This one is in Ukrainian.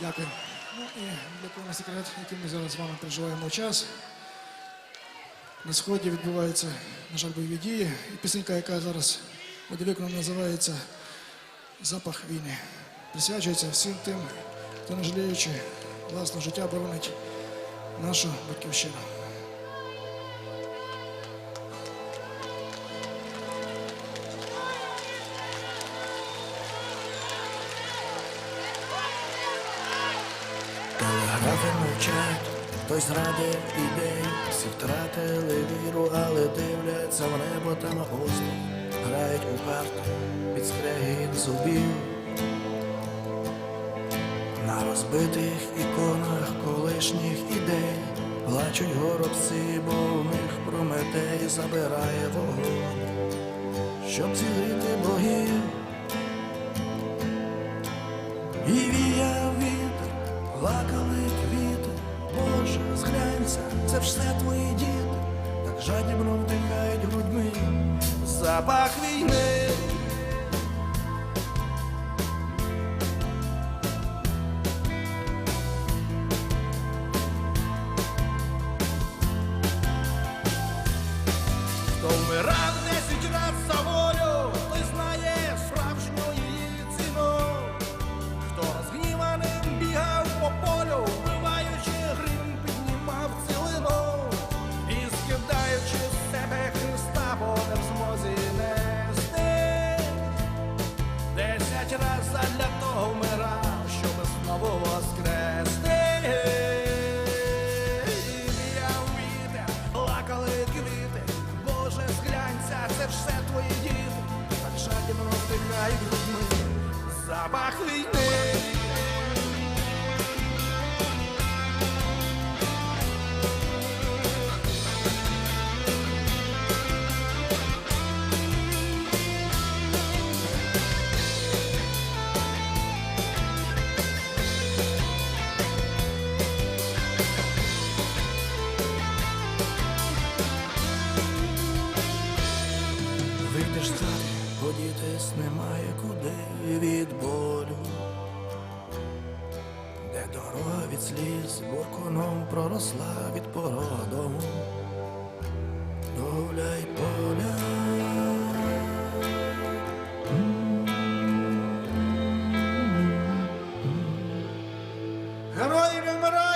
Дякую. Ну і для кого секрет, який ми зараз з вами переживаємо час. На сході відбуваються, на жаль, бойові дії. І пісенька, яка зараз нам називається Запах війни. Присвячується всім тим, хто не жаліючи власне життя, боронить нашу батьківщину. Телеграфи мовчать, хтось зрадив ідей, всі втратили віру, але дивляться в небо та на остров, грають у карти під скрегіт зубів. На розбитих іконах колишніх ідей плачуть горобці, бо в них Прометей забирає вогонь, щоб зігріти богів. Це все твої діти, так жадібно вдихають грудьми запах війни. Десять раз для того вмирав, щоб знову воскрести. Я вітер, плакали квіти, Боже, зглянься, це все твої діти, так жадібно вдихають грудьми запах війни. подітись немає куди від болю, де дорога від сліз бурконом проросла від породом, доля й поля. Герої не!